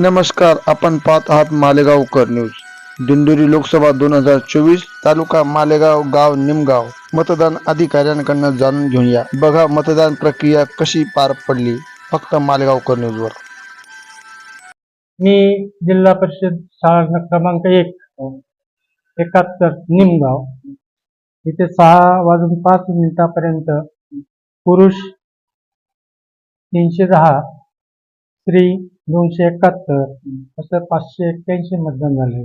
नमस्कार आपण पाहत आहात मालेगावकर न्यूज. दिंडोरी लोकसभा दोन हजार चोवीस तालुका मालेगाव गाव निमगाव. मतदान अधिकाऱ्यांकडनं जाणून घेऊया. बघा मतदान प्रक्रिया कशी पार पडली. फक्त मालेगावकर न्यूजवर मी जिल्हा परिषद शाळा क्रमांक एक एकाहत्तर निमगाव. इथे सहा वाजून पाच मिनिटापर्यंत पुरुष तीनशे दहा स्त्री दोनशे एकाहत्तर असं पाचशे एक्क्याऐंशी मतदान झाले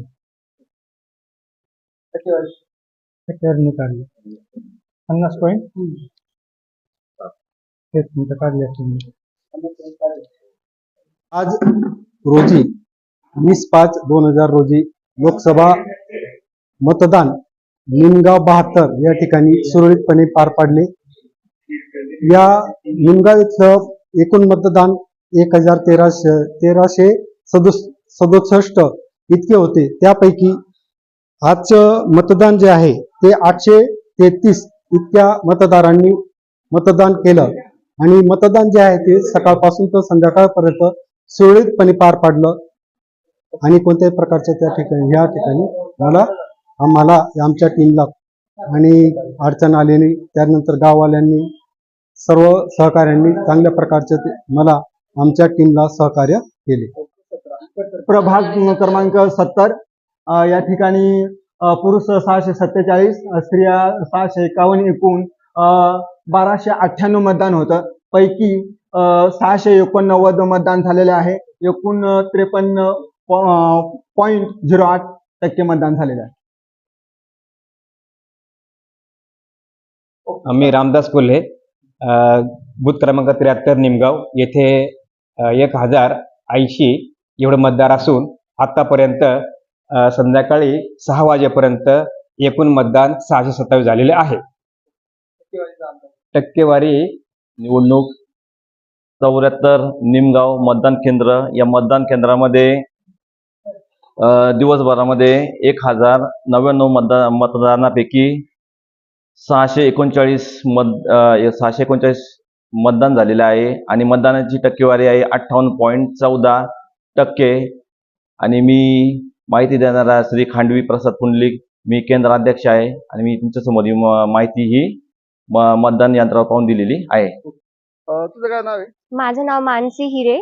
टक्केवारी काढली पन्नास पॉईंट तेच मिनिटं काढली असतील आज रोजी वीस पाच दोन हजार रोजी लोकसभा मतदान निमगाव बहात्तर या ठिकाणी सुरळीतपणे पार पाडले. या निमगाव इथलं एकूण मतदान एक हजार तेराशे तेराशे सदुस सदुसष्ट इतके होते. त्यापैकी आजचं मतदान जे आहे ते आठशे तेहतीस इतक्या मतदारांनी मतदान केलं. आणि मतदान जे आहे ते सकाळपासून तर संध्याकाळपर्यंत सुरळीतपणे पार पाडलं. आणि कोणत्याही प्रकारच्या त्या ठिकाणी या ठिकाणी मला आम्हाला आमच्या टीमला आणि अडचण आलेली त्यानंतर गाववाल्यांनी सर्व सहकाऱ्यांनी चांगल्या प्रकारचे ते मला आमच्या टीमला सहकार्य केले. प्रभाग क्रमांक सत्तर या ठिकाणी पुरुष सहाशे सत्तेचाळीस स्त्रिया सहाशे एकावन्न एकूण बाराशे अठ्ठ्याण्णव मतदान होतं. पैकी सहाशे एकोणनव्वद मतदान झालेले आहे. एकूण त्रेपन्न पॉईंट झिरो आठ टक्के मतदान झालेलं आहे. मी रामदास कोल्हे अ, बूथ क्रमांक त्र्याहत्तर निमगाव. येथे एक हजार ऐंशी एवढं मतदार असून आतापर्यंत संध्याकाळी सहा वाजेपर्यंत एकूण मतदान सहाशे सत्तावीस झालेले आहे. टक्केवारी निवडणूक चौऱ्याहत्तर निमगाव मतदान केंद्र या मतदान केंद्रामध्ये दिवसभरामध्ये एक हजार नव्याण्णव मतदा मतदानापैकी सहाशे एकोणचाळीस मत सहाशे एकोणचाळीस मतदान झालेलं आहे आणि मतदानाची टक्केवारी आहे अठ्ठावन्न पॉईंट चौदा टक्के. आणि मी माहिती देणारा श्री खांडवी प्रसाद पुंडलिक मी केंद्राध्यक्ष आहे आणि मी तुमच्यासमोर ही माहिती ही मतदान यंत्रावर पाहून दिलेली आहे. तुझं काय नाव आहे? माझं नाव मानसी हिरे.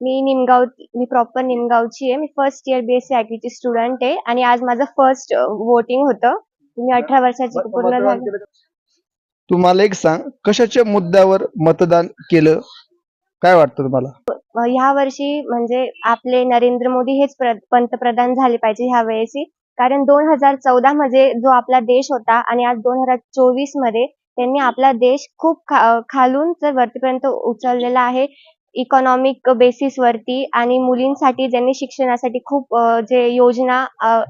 मी निमगाव मी प्रॉपर निमगावची आहे. मी first year B S C I T ची स्टुडंट आहे. आणि आज माझं फर्स्ट वोटिंग होतं. मी अठरा वर्षाची पूर्ण झाली. तुम्हाला एक सांग कशाच्या मुद्द्यावर मतदान केलं? काय वाटतं तुम्हाला? ह्या वर्षी म्हणजे आपले नरेंद्र मोदी हेच पंतप्रधान झाले पाहिजे ह्या वेळेची कारण दोन हजार चौदा मध्ये जो आपला देश होता आणि आज दोन हजार चोवीसमध्ये त्यांनी आपला देश खूप खा- खालून तर वरतीपर्यंत उचललेला आहे. इकॉनॉमिक बेसिस वरती आणि मुलींसाठी ज्यांनी शिक्षणासाठी खूप जे योजना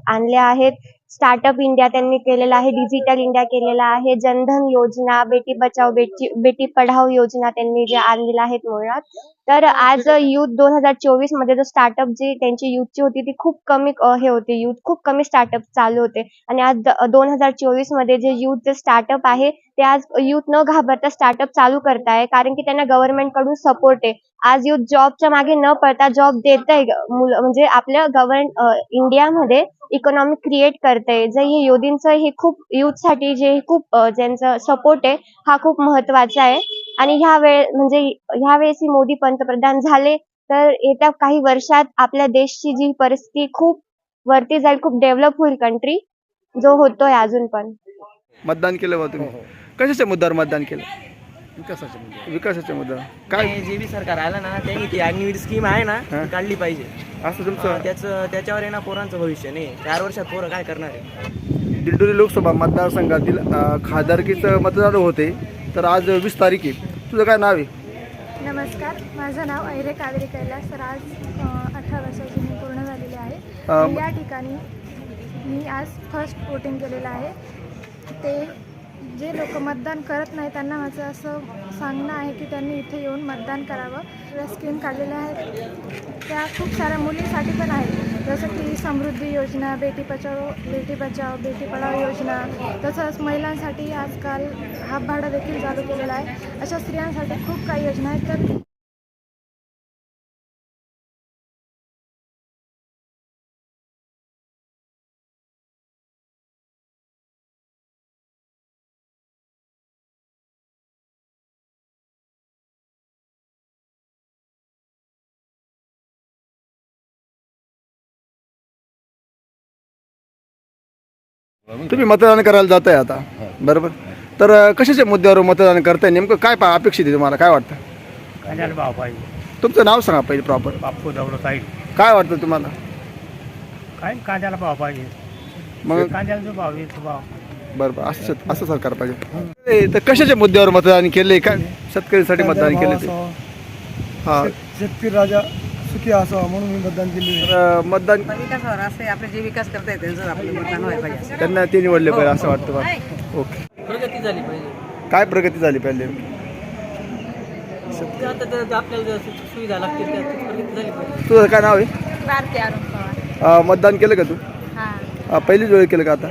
आणल्या आहेत स्टार्टअप इंडिया त्यांनी केलेला आहे डिजिटल इंडिया केलेला आहे जनधन योजना बेटी बचाव बेटी बेटी पढाव योजना त्यांनी जे आणलेल्या आहेत मुळात. तर आज युथ दोन हजार चोवीसमध्ये जो स्टार्टअप जी त्यांची युथची होती ती खूप कमी हे होते. युथ खूप कमी स्टार्टअप चालू होते. आणि आज दोन हजार चोवीसमध्ये जे युथ जे स्टार्टअप आहे ते आज युथ न घाबरता स्टार्टअप चालू करताय कारण की त्यांना गव्हर्नमेंटकडून सपोर्ट आहे. आज युथ जॉबच्या मागे न पडता जॉब देत आहे मुलं म्हणजे आपल्या गव्हर्न इंडियामध्ये इकॉनॉमी क्रिएट करतंय. जे हे योदींचं हे खूप youth साठी जे खूप ज्यांचं सपोर्ट आहे हा खूप महत्त्वाचा आहे. आणि ह्या वेळ म्हणजे ह्या वेळेस मोदी पंतप्रधान झाले तर येत्या काही वर्षात आपल्या देशची जी परिस्थिती खूप वरती जाईल खूप डेव्हलप होईल कंट्री जो होतोय अजून पण. मतदान केलं बा तुम्ही. कशाच्या मुद्द्यावर मतदान केलं? विकासाच्या मुद्द्यावर. विकासाच्या मुद्द्यावर काय? जे बी सरकार आलं ना त्यांनी ती अग्निवीर स्कीम आहे ना हा. काढली पाहिजे. असं तुमचं? त्याचं त्याच्यावर आहे ना पोरांचं भविष्य नाही. चार वर्षात पोरं काय करणार आहे? दिंडोरी लोकसभा मतदारसंघातील अं, खासदारकीचं मतदान होते तर आज वीस तारीख आहे. तुझं काय नाव आहे? नमस्कार माझं नाव ऐरे कावेरी कैलास तर आज अठरा वर्षाची मी पूर्ण झालेली आहे. अं, मी या ठिकाणी मी आज फर्स्ट वोटिंग केलेलं आहे. ते जे लोक मतदान करत नाही त्यांना माझं असं सांगणं आहे की त्यांनी इथे येऊन मतदान करावं. वेगवेगळ्या स्कीम काढलेल्या आहेत. त्या खूप साऱ्या मुलींसाठी पण आहेत. जसं की समृद्धी योजना बेटी बचाव बेटी बचाव बेटी पढाओ योजना. तसंच महिलांसाठी आजकाल हातभाडं देखील चालू केलेलं आहे. अशा स्त्रियांसाठी खूप काही योजना आहेत. तर तुम्ही मतदान करायला जात आहे आता बरोबर? तर कशाच्या मुद्द्यावर मतदान करताय? नेमकं काय पा अपेक्षित आहे तुम्हाला? काय वाटतं? कांद्याला भाव पाहिजे. तुमचं नाव सांगा पहिले प्रॉपर बाप्पू दौडत आहे काय वाटतं तुम्हाला? काय? कांद्याला भाव पाहिजे. मग? कांद्याला जो भाव भाव. बरं बरं असं असं सरकार पाहिजे. ए, तर कशाच्या मुद्द्यावर मतदान केले काय? शेतकऱ्यांसाठी मतदान केले ते. हा. शेतकरी राजा सुखी असावा म्हणून मी मतदान केले तर, मतदान विकासावर असते आपले जे विकास करता येते त्यांचं आपलं मतदान व्हायला पाहिजे. त्यांना ते निवडले पाहिजे असं वाटतं मला. ओके. प्रगती झाली पाहिजे. काय प्रगती झाली पाहिजे? आता तर आपल्याला जसं सुविधा लागतील त्या प्रगती झाली पाहिजे. तुझं काय नाव आहे? भारती अरुण पवार. अ, मतदान केलं का तू? हां. अ, पहिलीच वेळ केलं का आता?